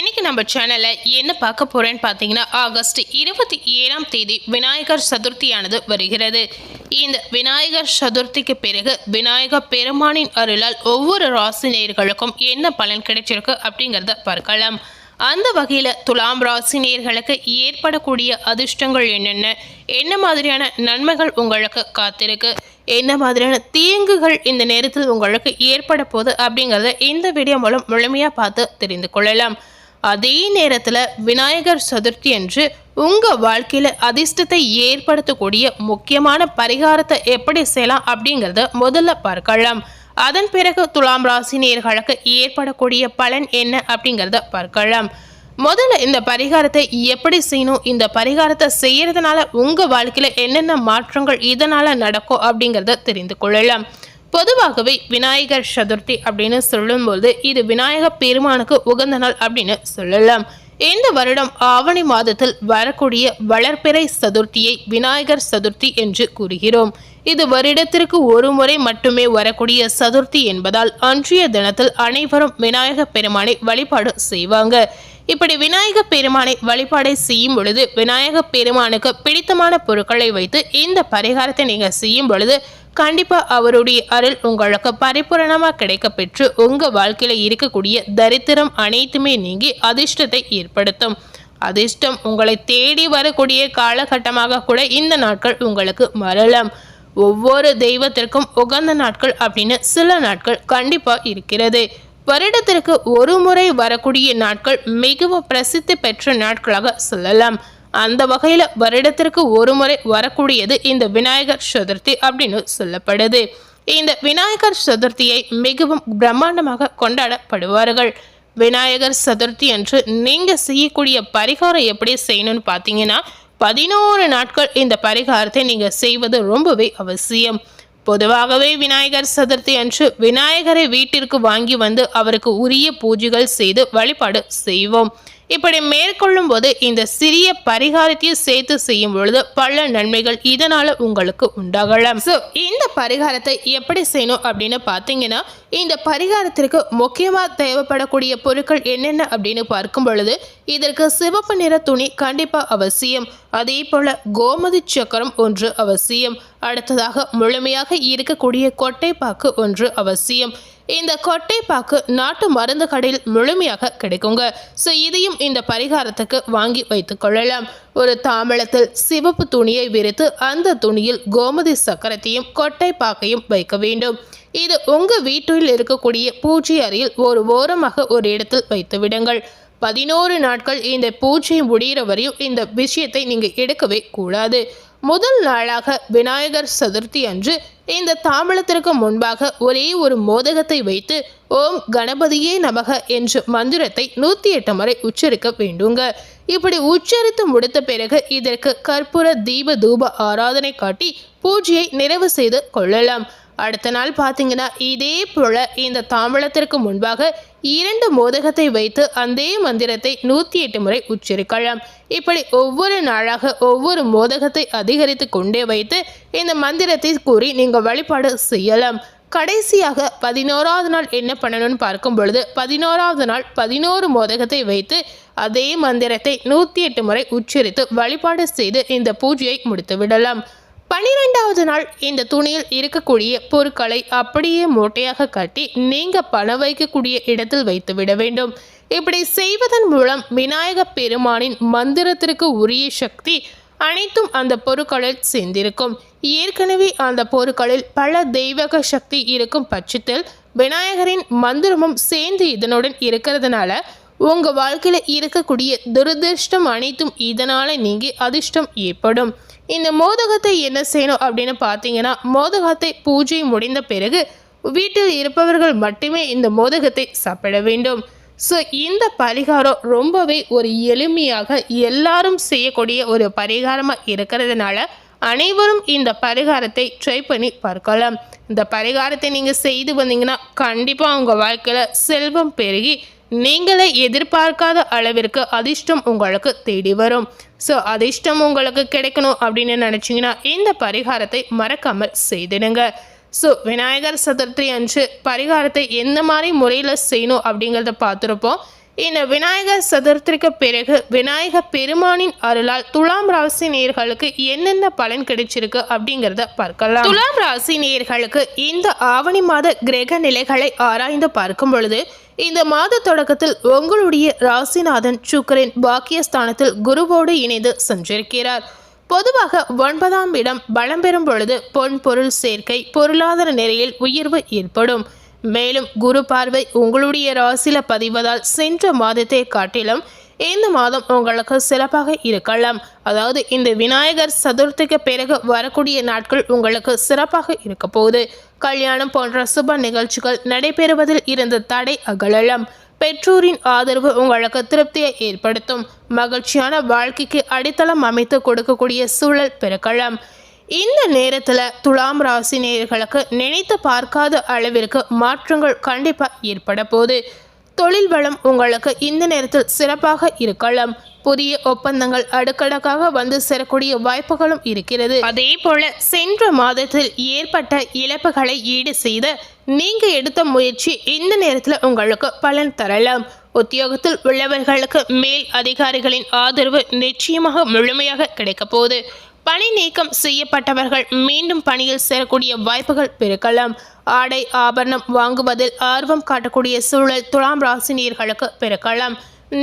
இன்னைக்கு நம்ம சேனல்ல என்ன பார்க்க போறேன்னு பார்த்தீங்கன்னா ஆகஸ்ட் இருபத்தி ஏழாம் தேதி விநாயகர் சதுர்த்தியானது வருகிறது. இந்த விநாயகர் சதுர்த்திக்கு பிறகு விநாயகர் பெருமானின் அருளால் ஒவ்வொரு ராசி நேர்களுக்கும் என்ன பலன் கிடைச்சிருக்கு அப்படிங்கிறத பார்க்கலாம். அந்த வகையில் துலாம் ராசி நேர்களுக்கு ஏற்படக்கூடிய அதிர்ஷ்டங்கள் என்னென்ன? என்ன மாதிரியான நன்மைகள் உங்களுக்கு காத்திருக்கு? என்ன மாதிரியான தீங்குகள் இந்த நேரத்தில் உங்களுக்கு ஏற்பட போகுது அப்படிங்கிறத இந்த வீடியோ மூலம் முழுமையாக பார்த்து தெரிந்து கொள்ளலாம். அதே நேரத்தில் விநாயகர் சதுர்த்தி அன்று உங்கள் வாழ்க்கையில் அதிர்ஷ்டத்தை ஏற்படுத்தக்கூடிய முக்கியமான பரிகாரத்தை எப்படி செய்யலாம் அப்படிங்கிறத முதல்ல பார்க்கலாம். அதன் பிறகு துலாம் ராசி நேர்களுக்கு ஏற்படக்கூடிய பலன் என்ன அப்படிங்கிறத பார்க்கலாம். முதல்ல இந்த பரிகாரத்தை எப்படி செய்யணும் இந்த பரிகாரத்தை செய்யறதுனால உங்கள் வாழ்க்கையில் என்னென்ன மாற்றங்கள் இதனால் நடக்கும் அப்படிங்கிறத தெரிந்து கொள்ளலாம். பொதுவாகவே விநாயகர் சதுர்த்தி அப்படின்னு சொல்லும்போது இது விநாயகர் பெருமானுக்கு உகந்த நாள் அப்படின்னு சொல்லலாம். இந்த வருடம் ஆவணி மாதத்தில் வரக்கூடிய வளர்ப்பிறை சதுர்த்தியை விநாயகர் சதுர்த்தி என்று கூறுகிறோம். இது வருடத்திற்கு ஒரு முறை மட்டுமே வரக்கூடிய சதுர்த்தி என்பதால் அன்றைய தினத்தில் அனைவரும் விநாயகர் பெருமானை வழிபாடு செய்வாங்க. இப்படி விநாயக பெருமானை வழிபாடை செய்யும் பொழுது விநாயக பெருமானுக்கு பிடித்தமான பொருட்களை வைத்து இந்த பரிகாரத்தை நீங்கள் செய்யும் பொழுது கண்டிப்பாக அவருடைய அருள் உங்களுக்கு பரிபூரணமாக கிடைக்க பெற்று உங்கள் வாழ்க்கையில் இருக்கக்கூடிய தரித்திரம் அனைத்துமே நீங்கி அதிர்ஷ்டத்தை ஏற்படுத்தும். அதிர்ஷ்டம் உங்களை தேடி வரக்கூடிய காலகட்டமாக கூட இந்த நாட்கள் உங்களுக்கு வரலாம் ஒவ்வொரு தெய்வத்திற்கும் உகந்த நாட்கள் அப்படின்னு சில நாட்கள் கண்டிப்பாக இருக்கிறது. வருடத்திற்கு ஒரு முறை வரக்கூடிய நாட்கள் மிகவும் பிரசித்தி பெற்ற நாட்களாக சொல்லலாம். அந்த வகையில் வருடத்திற்கு ஒரு முறை வரக்கூடியது இந்த விநாயகர் சதுர்த்தி அப்படின்னு சொல்லப்படுது. இந்த விநாயகர் சதுர்த்தியை மிகவும் பிரம்மாண்டமாக கொண்டாடப்படுவார்கள். விநாயகர் சதுர்த்தி அன்று நீங்கள் செய்யக்கூடிய பரிகாரம் எப்படி செய்யணும்னு பார்த்தீங்கன்னா பதினோரு நாட்கள் இந்த பரிகாரத்தை நீங்கள் செய்வது ரொம்பவே அவசியம். பொதுவாகவே விநாயகர் சதுர்த்தி அன்று விநாயகரை வீட்டிற்கு வாங்கி வந்து அவருக்கு உரிய பூஜைகள் செய்து வழிபாடு செய்வோம். இப்படி மேற்கொள்ளும் போது இந்த சிறிய பரிகாரத்தையும் சேர்த்து செய்யும் பொழுது பல நன்மைகள் இதனால உங்களுக்கு உண்டாகலாம். ஸோ இந்த பரிகாரத்தை எப்படி செய்யணும் அப்படின்னு பார்த்தீங்கன்னா இந்த பரிகாரத்திற்கு முக்கியமாக தேவைப்படக்கூடிய பொருட்கள் என்னென்ன அப்படின்னு பார்க்கும் பொழுது இதற்கு சிவப்பு நிற துணி கண்டிப்பாக அவசியம். அதே போல கோமதி சக்கரம் ஒன்று அவசியம். அடுத்ததாக முழுமையாக இருக்கக்கூடிய கொட்டைப்பாக்கு ஒன்று அவசியம். இந்த கொட்டைப்பாக்கு நாட்டு மருந்து கடையில் முழுமையாக கிடைக்குங்க. ஸோ இதையும் இந்த பரிகாரத்துக்கு வாங்கி வைத்துக் கொள்ளலாம். ஒரு தாமளத்தில் சிவப்பு துணியை விரித்து அந்த துணியில் கோமதி சக்கரத்தையும் கொட்டைப்பாக்கையும் வைக்க வேண்டும். இது உங்க வீட்டில் இருக்கக்கூடிய பூஜை அறையில் ஒரு ஓரமாக ஒரு இடத்தில் வைத்து விடுங்கள். பதினோரு நாட்கள் இந்த பூஜை முடிகிற வரையும் இந்த விஷயத்தை நீங்கள் எடுக்கவே கூடாது. முதல் நாளாக விநாயகர் சதுர்த்தி அன்று இந்த தாமலத்திற்கு முன்பாக ஒரே ஒரு மோதகத்தை வைத்து ஓம் கணபதியே நமக என்ற மந்திரத்தை நூற்றி எட்டு முறை உச்சரிக்க வேண்டுங்க. இப்படி உச்சரித்து முடித்த பிறகு இதற்கு கற்பூர தீப தூப ஆராதனை காட்டி பூஜையை நிறைவு செய்து கொள்ளலாம். அடுத்த நாள் பார்த்தீங்கன்னா இதே போல இந்த தாம்பலத்திற்கு முன்பாக இரண்டு மோதகத்தை வைத்து அந்த மந்திரத்தை நூற்றி எட்டு முறை உச்சரிக்கலாம். இப்படி ஒவ்வொரு நாளாக ஒவ்வொரு மோதகத்தை அதிகரித்து கொண்டே வைத்து இந்த மந்திரத்தை கூறி நீங்கள் வழிபாடு செய்யலாம். கடைசியாக பதினோராவது நாள் என்ன பண்ணணும்னு பார்க்கும் பொழுது பதினோராவது நாள் பதினோரு மோதகத்தை வைத்து அதே மந்திரத்தை நூற்றி எட்டு முறை உச்சரித்து வழிபாடு செய்து இந்த பூஜையை முடித்து விடலாம் பனிரெண்டாவது நாள் இந்த துணியில் இருக்கக்கூடிய பொருட்களை அப்படியே மூட்டையாக கட்டி நீங்கள் பணம் வைக்கக்கூடிய இடத்தில் வைத்து விட வேண்டும். இப்படி செய்வதன் மூலம் விநாயக பெருமானின் மந்திரத்திற்கு உரிய சக்தி அனைத்தும் அந்த பொருட்களில் சேர்ந்திருக்கும். ஏற்கனவே அந்த பொருட்களில் பல தெய்வக சக்தி இருக்கும் பட்சத்தில் விநாயகரின் மந்திரமும் சேர்ந்து இதனுடன் இருக்கிறதுனால உங்கள் வாழ்க்கையில் இருக்கக்கூடிய துரதிருஷ்டம் அனைத்தும் இதனால் நீங்கி அதிர்ஷ்டம் ஏற்படும். இந்த மோதகத்தை என்ன செய்யணும் அப்படின்னு பார்த்தீங்கன்னா மோதகத்தை பூஜை முடிந்த பிறகு வீட்டில் இருப்பவர்கள் மட்டுமே இந்த மோதகத்தை சாப்பிட வேண்டும். ஸோ இந்த பரிகாரம் ரொம்பவே ஒரு எளிமையாக எல்லாரும் செய்யக்கூடிய ஒரு பரிகாரமாக இருக்கிறதுனால அனைவரும் இந்த பரிகாரத்தை ட்ரை பண்ணி பார்க்கலாம். இந்த பரிகாரத்தை நீங்கள் செய்து வந்தீங்கன்னா கண்டிப்பாக உங்கள் வாழ்க்கையில் செல்வம் பெருகி நீங்களே எதிர்பார்க்காத அளவிற்கு அதிர்ஷ்டம் உங்களுக்கு தேடி வரும். ஸோ அதிர்ஷ்டம் உங்களுக்கு கிடைக்கணும் அப்படின்னு நினச்சிங்கன்னா இந்த பரிகாரத்தை மறக்காமல் செய்திடுங்க. ஸோ விநாயகர் சதுர்த்தி அன்று பரிகாரத்தை எந்த மாதிரி முறையில் செய்யணும் அப்படிங்கிறத பார்த்துருப்போம். இந்த விநாயகர் சதுர்த்திக்கு பிறகு விநாயக பெருமானின் அருளால் துலாம் ராசி நேர்களுக்கு என்னென்ன பலன் கிடைச்சிருக்கு அப்படிங்கிறத பார்க்கலாம். துலாம் ராசி நேர்களுக்கு இந்த ஆவணி மாத கிரக நிலைகளை ஆராய்ந்து பார்க்கும் பொழுது இந்த மாத தொடக்கத்தில் உங்களுடைய ராசிநாதன் சுக்கரின் பாக்கியஸ்தானத்தில் குருவோடு இணைந்து சென்றிருக்கிறார். பொதுவாக ஒன்பதாம் இடம் பலம் பெறும் பொழுது பொன் பொருள் சேர்க்கை பொருளாதார நிலையில் உயர்வு ஏற்படும். மேலும் குரு பார்வை உங்களுடைய ராசியில் பதிவதால் சென்ற மாதத்தை காட்டிலும் இந்த மாதம் உங்களுக்கு சிறப்பாக இருக்கலாம். அதாவது இந்த விநாயகர் சதுர்த்திக்கு பிறகு வரக்கூடிய நாட்கள் உங்களுக்கு சிறப்பாக இருக்க போகுது. கல்யாணம் போன்ற சுப நிகழ்ச்சிகள் நடைபெறுவதில் இருந்த தடை அகலலாம். பெற்றோரின் ஆதரவு உங்களுக்கு திருப்தியை ஏற்படுத்தும். மகிழ்ச்சியான வாழ்க்கைக்கு அடித்தளம் அமைத்து கொடுக்கக்கூடிய சூழல் பிறக்கலாம். இந்த நேரத்தில் துலாம் ராசி நேயர்களுக்கு நினைத்து பார்க்காத அளவிற்கு மாற்றங்கள் கண்டிப்பாக ஏற்பட போது தொழில் வளம் உங்களுக்கு இந்த நேரத்தில் சிறப்பாக இருக்கலாம். புதிய ஒப்பந்தங்கள் அடுக்கடுக்காக வந்து சேரக்கூடிய வாய்ப்புகளும் இருக்கிறது. அதே போல சென்ற மாதத்தில் ஏற்பட்ட இழப்புகளை ஈடு செய்த நீங்க எடுத்த முயற்சி இந்த நேரத்தில் உங்களுக்கு பலன் தரலாம். உத்தியோகத்தில் உள்ளவர்களுக்கு மேல் அதிகாரிகளின் ஆதரவு நிச்சயமாக முழுமையாக கிடைக்க போகுது. பணி நீக்கம் செய்யப்பட்டவர்கள் மீண்டும் பணியில் சேரக்கூடிய வாய்ப்புகள் பெருக்கலாம். ஆடை ஆபரணம் வாங்குவதில் ஆர்வம் காட்டக்கூடிய சூழல் துலாம் ராசினியர்களுக்கு பெருக்கலாம்.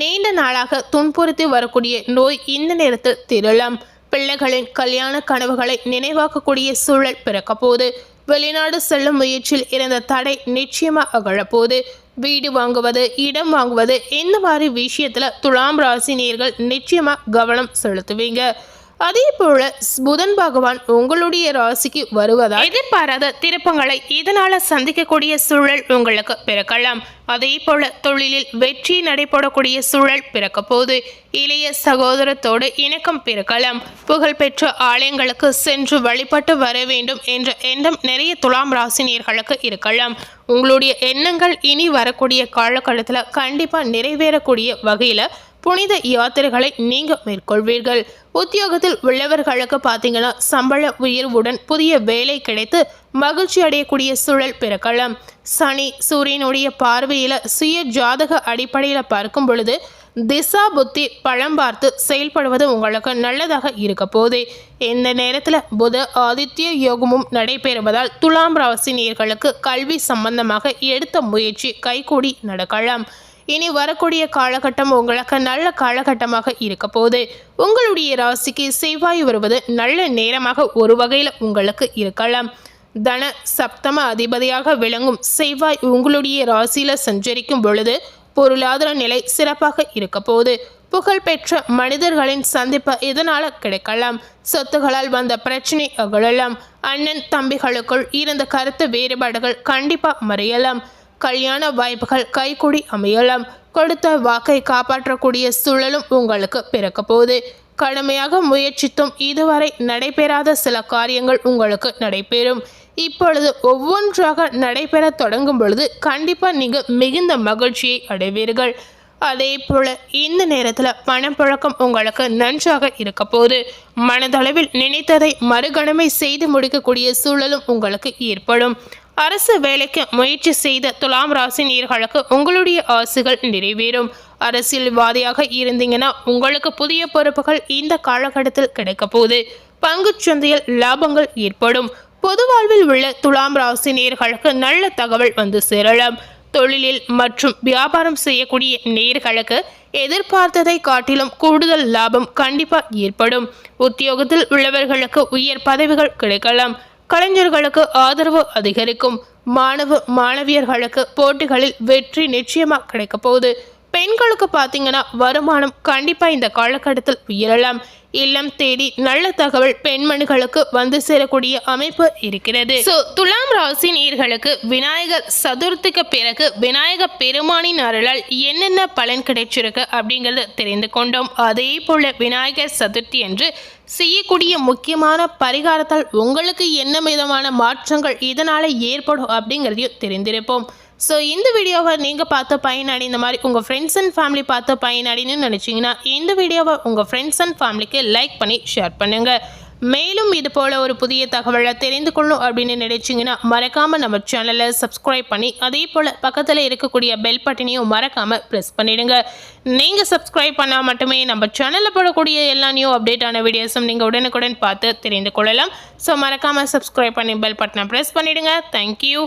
நீண்ட நாளாக துன்புறுத்தி வரக்கூடிய நோய் இந்த நேரத்தில் திரளாம். பிள்ளைகளின் கல்யாண கனவுகளை நினைவாக்கக்கூடிய சூழல் பிறக்கப்போது வெளிநாடு செல்லும் முயற்சியில் இருந்த தடை நிச்சயமாக அகழப்போது வீடு வாங்குவது இடம் வாங்குவது இந்த மாதிரி விஷயத்தில் துலாம் ராசினியர்கள் நிச்சயமாக கவனம் செலுத்துவீங்க. அதே போல புதன் பகவான் உங்களுடைய ராசிக்கு வருவதால் எதிர்பாராத திருப்பங்களை இதனால சந்திக்கக்கூடிய சூழல் உங்களுக்கு பிறக்கலாம். அதே போல தொழிலில் வெற்றி நடைபெறக்கூடிய சூழல் பிறக்க போது இளைய சகோதரத்தோடு இணக்கம் பிறக்கலாம். புகழ்பெற்ற ஆலயங்களுக்கு சென்று வழிபட்டு வர வேண்டும் என்ற எண்ணம் நிறைய துலாம் ராசினியர்களுக்கு இருக்கலாம். உங்களுடைய எண்ணங்கள் இனி வரக்கூடிய காலகட்டத்தில் கண்டிப்பாக நிறைவேறக்கூடிய வகையில் புனித யாத்திரைகளை நீங்க மேற்கொள்வீர்கள். உத்தியோகத்தில் உள்ளவர்களுக்கு பார்த்தீங்கன்னா சம்பள உயர்வுடன் புதிய வேலை கிடைத்து மகிழ்ச்சி அடையக்கூடிய சூழல் பிறக்கலாம். சனி சூரியனுடைய பார்வையில் சுய ஜாதக அடிப்படையில் பார்க்கும் பொழுது திசா புத்தி பழம் பார்த்து செயல்படுவது உங்களுக்கு நல்லதாக இருக்க போதே இந்த நேரத்தில் புத ஆதித்ய யோகமும் நடைபெறுவதால் துலாம் ராசி நேர்களுக்கு கல்வி சம்பந்தமாக எடுத்த முயற்சி கைகூடி நடக்கலாம். இனி வரக்கூடிய காலகட்டம் உங்களுக்கு நல்ல காலகட்டமாக இருக்க போகுது. உங்களுடைய ராசிக்கு செவ்வாய் வருவது நல்ல நேரமாக ஒரு வகையில் உங்களுக்கு இருக்கலாம். தன சப்தம அதிபதியாக விளங்கும் செவ்வாய் உங்களுடைய ராசியில் சஞ்சரிக்கும் பொழுது பொருளாதார நிலை சிறப்பாக இருக்க போகுது. புகழ்பெற்ற மனிதர்களின் சந்திப்பு இதனால் கிடைக்கலாம். சொத்துகளால் வந்த பிரச்சனை அகழலாம் அண்ணன் தம்பிகளுக்குள் இருந்த கருத்து வேறுபாடுகள் கண்டிப்பாக மறையலாம். கல்யாண வாய்ப்புகள் கைகூடி அமையலாம். கொடுத்த வாக்கை காப்பாற்றக்கூடிய சூழலும் உங்களுக்கு பிறக்க போகுது. கடுமையாக முயற்சித்தும் இதுவரை நடைபெறாத சில காரியங்கள் உங்களுக்கு நடைபெறும். இப்பொழுது ஒவ்வொன்றாக நடைபெற தொடங்கும் பொழுது கண்டிப்பாக நீங்கள் மிகுந்த மகிழ்ச்சியை அடைவீர்கள். அதே போல் இந்த நேரத்தில் பணப்புழக்கம் உங்களுக்கு நன்றாக இருக்க போது மனதளவில் நினைத்ததை மறுகணமை செய்து முடிக்கக்கூடிய சூழலும் உங்களுக்கு ஏற்படும். அரசு வேலைக்கு முயற்சி செய்த துலாம் ராசி நேர்களுக்கு உங்களுடைய ஆசைகள் நிறைவேறும். அரசியல்வாதியாக இருந்தீங்கன்னா உங்களுக்கு புதிய பொறுப்புகள் இந்த காலகட்டத்தில் கிடைக்க போகுது. பங்குச்சந்தையில் லாபங்கள் ஏற்படும். பொது வாழ்வில் உள்ள துலாம் ராசி நேர்களுக்கு நல்ல தகவல் வந்து சேரலாம். தொழிலில் மற்றும் வியாபாரம் செய்யக்கூடிய நேர்களுக்கு எதிர்பார்த்ததை காட்டிலும் கூடுதல் லாபம் கண்டிப்பாக ஏற்படும். உத்தியோகத்தில் உள்ளவர்களுக்கு உயர் பதவிகள் கிடைக்கலாம். கலைஞர்களுக்கு ஆதரவு அதிகரிக்கும். மாணவ மாணவியர்களுக்கு போட்டிகளில் வெற்றி நிச்சயமாக கிடைக்கப் போகுது. பெண்களுக்கு பார்த்தீங்கன்னா வருமானம் கண்டிப்பாக இந்த காலகட்டத்தில் உயரலாம். இல்லம் தேடி நல்ல தகவல் பெண்மணிகளுக்கு வந்து சேரக்கூடிய அமைப்பு இருக்கிறது. ஸோ துலாம் ராசி நீர்களுக்கு விநாயகர் சதுர்த்திக்கு பிறகு விநாயக பெருமானின் அருளால் என்னென்ன பலன் கிடைச்சிருக்கு அப்படிங்கிறது தெரிந்து கொண்டோம். அதே போல விநாயகர் சதுர்த்தி என்று செய்யக்கூடிய முக்கியமான பரிகாரத்தால் உங்களுக்கு என்ன விதமான மாற்றங்கள் இதனால் ஏற்படும் அப்படிங்கிறதையும் தெரிந்திருப்போம். ஸோ இந்த வீடியோவை நீங்கள் பார்த்து பயனாடி இந்த மாதிரி உங்கள் ஃப்ரெண்ட்ஸ் அண்ட் ஃபேமிலி பார்த்து பயனாடின்னு நினச்சிங்கன்னா இந்த வீடியோவை உங்கள் ஃப்ரெண்ட்ஸ் அண்ட் ஃபேமிலிக்கு லைக் பண்ணி ஷேர் பண்ணுங்கள் மேலும் இது போல் ஒரு புதிய தகவலை தெரிந்து கொள்ளணும் அப்படின்னு நினைச்சிங்கன்னா மறக்காமல் நம்ம சேனலை சப்ஸ்கிரைப் பண்ணி அதே போல் பக்கத்தில் இருக்கக்கூடிய பெல் பட்டனையும் மறக்காமல் ப்ரெஸ் பண்ணிவிடுங்க நீங்கள் சப்ஸ்கிரைப் பண்ணால் மட்டுமே நம்ம சேனலில் போடக்கூடிய எல்லா நியூ அப்டேட்டான வீடியோஸும் நீங்கள் உடனுக்குடன் பார்த்து தெரிந்து கொள்ளலாம். ஸோ மறக்காமல் சப்ஸ்கிரைப் பண்ணி பெல் பட்டனை ப்ரெஸ் பண்ணிடுங்க. தேங்க்யூ